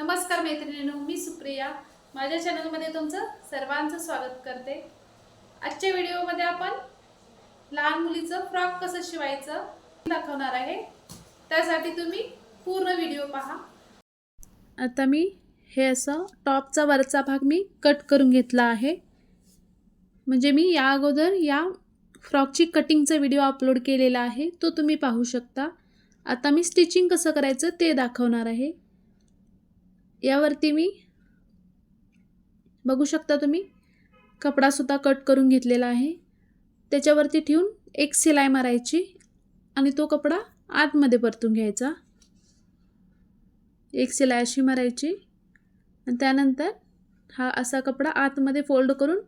नमस्कार मैत्रिणींनो मी सुप्रिया. माझ्या चॅनलमध्ये तुमचं सर्वांचं स्वागत करते. आजच्या व्हिडिओमध्ये आपण लहान मुलीचं फ्रॉक कसं शिवायचं दाखवणार आहे. त्यासाठी तुम्ही पूर्ण व्हिडिओ पहा. आता मी हे असं टॉपचा वरचा भाग मी कट करून घेतला आहे. म्हणजे मी या अगोदर या फ्रॉकची कटिंगचा व्हिडिओ अपलोड केलेला आहे तो तुम्ही पाहू शकता. आता मी स्टिचिंग कसं करायचं ते दाखवणार आहे. यावरती मी बघू शकता तुम्ही. कपडासुद्धा कट करून घेतलेला आहे. त्याच्यावरती ठेवून एक शिलाई मारायची आणि तो कपडा आतमध्ये परतून घ्यायचा. एक शिलाई अशी मारायची आणि त्यानंतर हा असा कपडा आतमध्ये फोल्ड करून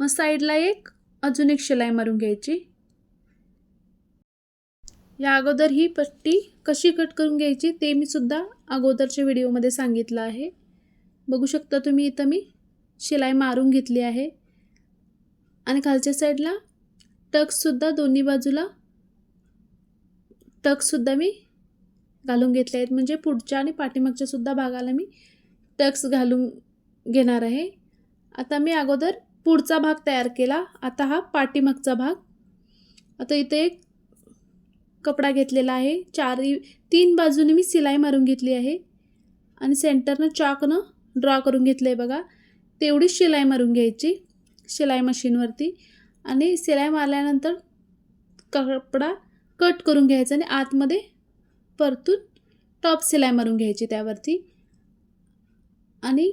मग साईडला एक अजून एक शिलाई मारून घ्यायची. या अगोदर ही पट्टी कशी कट करून घ्यायची ते मी सुद्धा अगोदरच्या व्हिडिओमध्ये सांगितलं आहे. बघू शकता तुम्ही इथं मी शिलाई मारून घेतली आहे. आणि खालच्या साईडला टक्ससुद्धा दोन्ही बाजूला टक्ससुद्धा मी घालून घेतले आहेत. म्हणजे पुढच्या आणि पाठीमागच्या सुद्धा भागाला मी टक्स घालून घेणार आहे. आता मी अगोदर पुढचा भाग तयार केला. आता हा पाठीमागचा भाग. आता इथे एक कपडा घेतलेला आहे. चारही तीन बाजूने मी सिलाई मारून घेतली आहे. आणि सेंटरनं चॉकनं ड्रॉ करून घेतलं आहे बघा. तेवढीच शिलाई मारून घ्यायची शिलाई मशीनवरती. आणि शिलाई मारल्यानंतर कपडा कट करून घ्यायचा आणि आतमध्ये परतून टॉप शिलाई मारून घ्यायची त्यावरती. आणि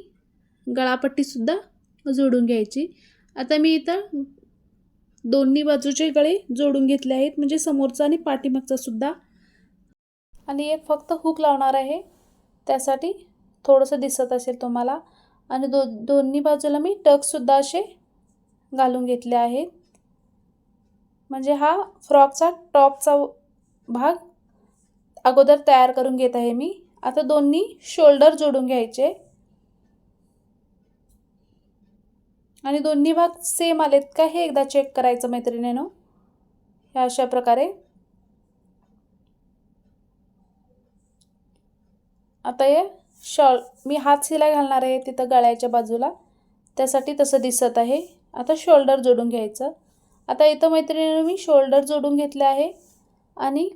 गळापट्टीसुद्धा जोडून घ्यायची. आता मी इथं दोन्ही बाजूचे गळे जोडून घेतले आहेत म्हणजे समोरचा आणि पाठीमागचा सुद्धा. आणि एक फक्त हुक लावणार आहे. त्यासाठी थोडंसं दिसत असेल तुम्हाला. आणि दो दोन्ही बाजूला मी टक्ससुद्धा असे घालून घेतले आहेत. म्हणजे हा फ्रॉकचा टॉपचा भाग अगोदर तयार करून घेत आहे मी. आता दोन्ही शोल्डर जोडून घ्यायचे. आणि दोन्ही भाग सेम आलेत का हे एकदा चेक करायचं मैत्रिणीनं? ह्या अशा प्रकारे. आता हे शॉल मी हात शिलाई घालणार आहे तिथं गळ्याच्या बाजूला. त्यासाठी तसं दिसत आहे. आता शोल्डर जोडून घ्यायचं. आता इथं मैत्रिणीनं मी शोल्डर जोडून घेतले आहे. आणि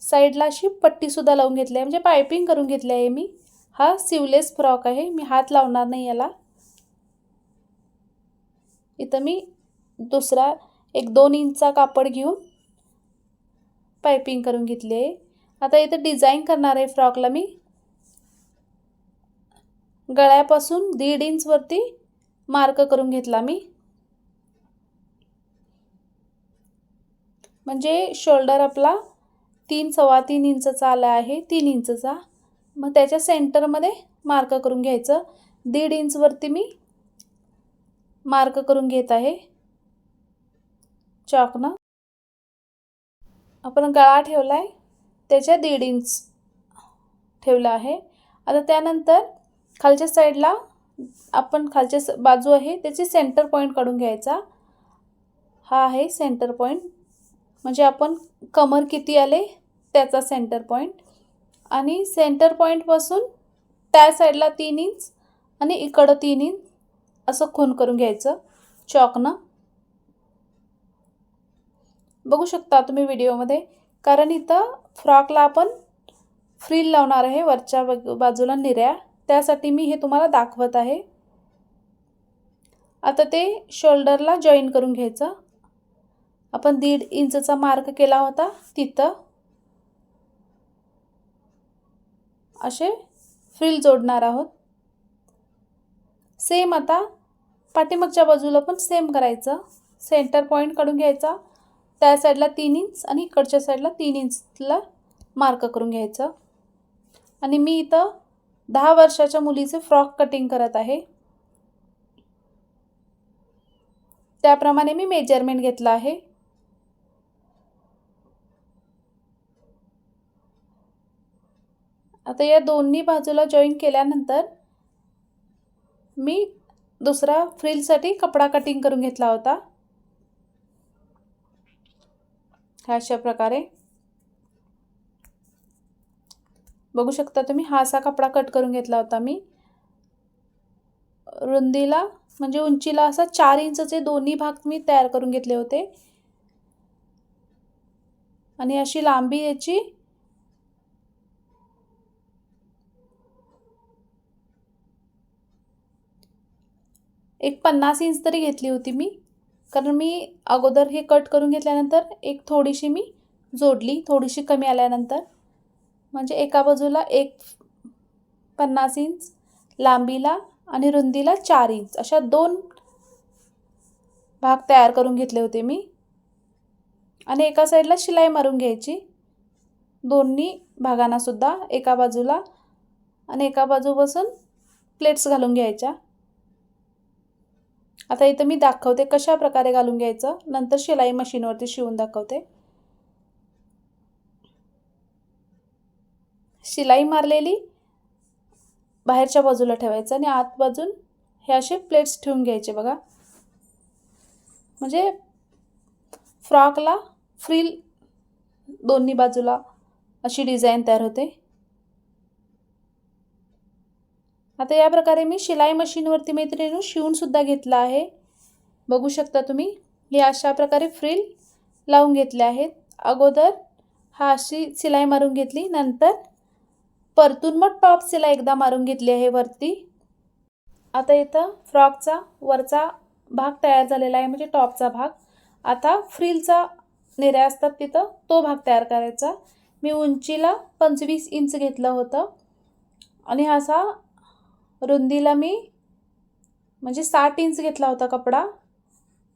साईडला अशी पट्टीसुद्धा लावून घेतली आहे. म्हणजे पायपिंग करून घेतली आहे मी. हा सिवलेस फ्रॉक आहे. मी हात लावणार नाही याला. इथं मी दुसरा एक दोन इंचचा कापड घेऊन पायपिंग करून घेतली आहे. आता इथं डिझाईन करणार आहे फ्रॉकला मी. गळ्यापासून दीड इंचवरती मार्क करून घेतला मी. म्हणजे शोल्डर आपला तीन सव्वा तीन इंचचा आला आहे तीन इंचचा. मग त्याच्या सेंटरमध्ये मार्क करून घ्यायचं. दीड इंचवरती मी मार्क करून घेत आहे. चॉकनं आपण गळा ठेवला आहे त्याच्या दीड इंच ठेवला आहे. आता त्यानंतर खालच्या साईडला आपण खालच्या स बाजू आहे त्याची सेंटर पॉईंट काढून घ्यायचा. हा आहे सेंटर पॉईंट म्हणजे आपण कमर किती आले त्याचा सेंटर पॉईंट आणि सेंटर पॉईंटपासून त्या साईडला तीन इंच आणि इकडं तीन इंच. असं खून करून घ्यायचं. चॉकनं बघू शकता तुम्ही व्हिडिओमध्ये. कारण इथं फ्रॉकला आपण फ्रील लावणार आहे वरच्या बाजूला निऱ्या. त्यासाठी मी हे तुम्हाला दाखवत आहे. आता ते शोल्डरला जॉईन करून घ्यायचं. आपण दीड इंचचा मार्क केला होता तिथं. असे फ्रील जोडणार आहोत. सेम आता. पाठीमागच्या बाजूला पण सेम करायचं. सेंटर पॉईंट काढून घ्यायचा. त्या साईडला तीन इंच आणि इकडच्या साईडला तीन इंचला मार्क करून घ्यायचं. आणि मी इथं दहा वर्षाच्या मुलीचे फ्रॉक कटिंग करत आहे. त्याप्रमाणे मी मेजरमेंट घेतलं आहे. आता या दोन्ही बाजूला जॉईन केल्यानंतर मी दुसरा फ्रिलसाठी कपडा कटिंग करून घेतला होता. अशा प्रकारे. बघू शकता तुम्ही हा असा कपडा कट करून घेतला होता मी. रुंदीला म्हणजे उंचीला असा चार इंचचे दोन्ही भाग मी तयार करून घेतले होते. आणि अशी लांबी याची एक पन्नास इंच तरी घेतली होती मी. कारण मी अगोदर हे कट करून घेतल्यानंतर एक थोडीशी मी जोडली थोडीशी कमी आल्यानंतर. म्हणजे एका बाजूला एक पन्नास इंच लांबीला आणि रुंदीला चार इंच अशा दोन भाग तयार करून घेतले होते मी. आणि एका साईडला शिलाई मारून घ्यायची. दोन्ही भागांनासुद्धा एका बाजूला आणि एका बाजूपासून प्लेट्स घालून घ्यायच्या. आता इथं मी दाखवते कशा प्रकारे घालून घ्यायचं. नंतर शिलाई मशीनवरती शिवून दाखवते. शिलाई मारलेली बाहेरच्या बाजूला ठेवायचं आणि आत बाजून हे असे प्लेट्स ठेवून घ्यायचे बघा. म्हणजे फ्रॉकला फ्रील दोन्ही बाजूला अशी डिझाईन तयार होते. आता या प्रकारे मी शिलाई मशीनवरती मैत्रिणी शिवूनसुद्धा घेतलं आहे. बघू शकता तुम्ही हे अशा प्रकारे फ्रील लावून घेतले आहेत. अगोदर हा अशी शिलाई मारून घेतली नंतर परतून मग टॉप शिलाई एकदा मारून घेतली आहे वरती. आता इथं फ्रॉकचा वरचा भाग तयार झालेला आहे म्हणजे टॉपचा भाग. आता फ्रिलचा नेऱ्या असतात तिथं तो भाग तयार करायचा. मी उंचीला पंचवीस इंच घेतलं होतं. आणि असा रुंदीला मी म्हणजे साठ इंच घेतला होता कपडा.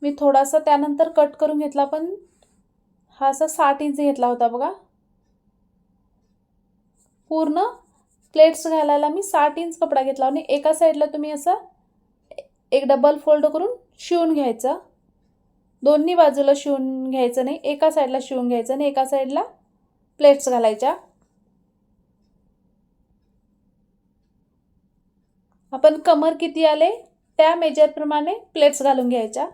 मी थोडासा त्यानंतर कट करून घेतला पण हा असा साठ इंच घेतला होता बघा. पूर्ण प्लेट्स घालायला मी साठ इंच कपडा घेतला आणि एका साईडला तुम्ही असं एक डबल फोल्ड करून शिवून घ्यायचं. दोन्ही बाजूला शिवून घ्यायचं नाही एका साईडला शिवून घ्यायचं आणि एका साईडला प्लेट्स घालायच्या. आपण कमर किती आले? त्या मेजरप्रमाणे प्लेट्स घालून घ्यायच्या.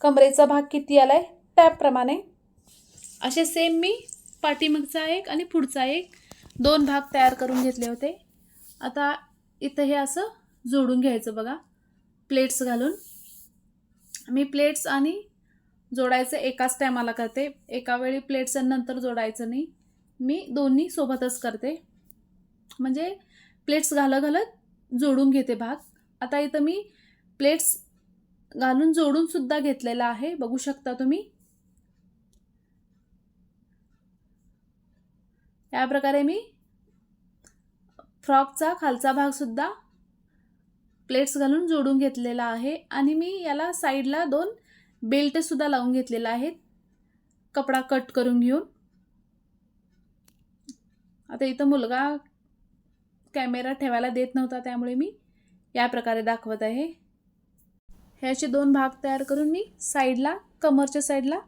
कमरेचा भाग किती आला आहे त्याप्रमाणे असे सेम मी पाठीमागचा एक आणि पुढचा एक दोन भाग तयार करून घेतले होते. आता इथं हे असं जोडून घ्यायचं बघा. प्लेट्स घालून. मी प्लेट्स आणि जोडायचं एकाच टायमाला करते. एका वेळी प्लेट्स नंतर जोडायचं नाही. मी दोन्ही सोबतच करते. म्हणजे प्लेट्स घालत घालत जोडून घेते भाग. आता इथं मी प्लेट्स घालून जोडून सुद्धा घेतलेला आहे. बघू शकता तुम्ही. या प्रकारे मी फ्रॉकचा खालचा भागसुद्धा प्लेट्स घालून जोडून घेतलेला आहे. आणि मी याला साईडला दोन बेल्टसुद्धा लावून घेतलेला आहेत कपडा कट करून घेऊन. आता इथं मुलगा कॅमेरा ठेवायला देत नव्हता त्यामुळे मी या प्रकारे दाखवत आहे. हे असे दोन भाग तयार करून मी साईडला कमरच्या साईडला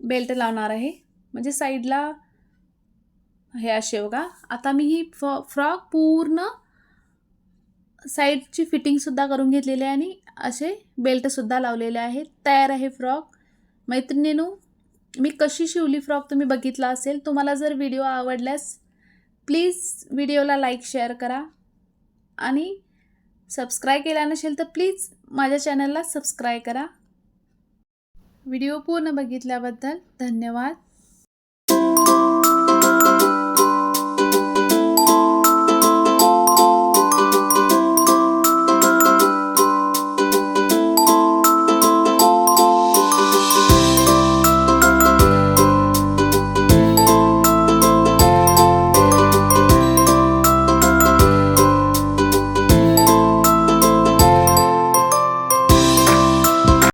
बेल्ट लावणार आहे. म्हणजे साईडला हे असे बघा. आता मी ही फ फ्रॉक पूर्ण साईडची फिटिंगसुद्धा करून घेतलेली आहे आणि असे बेल्टसुद्धा लावलेले आहेत. तयार आहे फ्रॉक. मैत्रिणीनू मी कशी शिवली फ्रॉक तुम्ही बघितला असेल. तुम्हाला जर व्हिडिओ आवडल्यास प्लीज व्हिडिओला लाईक शेअर करा. आणि सबस्क्राईब केला नसेल तर प्लीज माझ्या चॅनलला सबस्क्राईब करा. व्हिडिओ पूर्ण बघितल्याबद्दल धन्यवाद.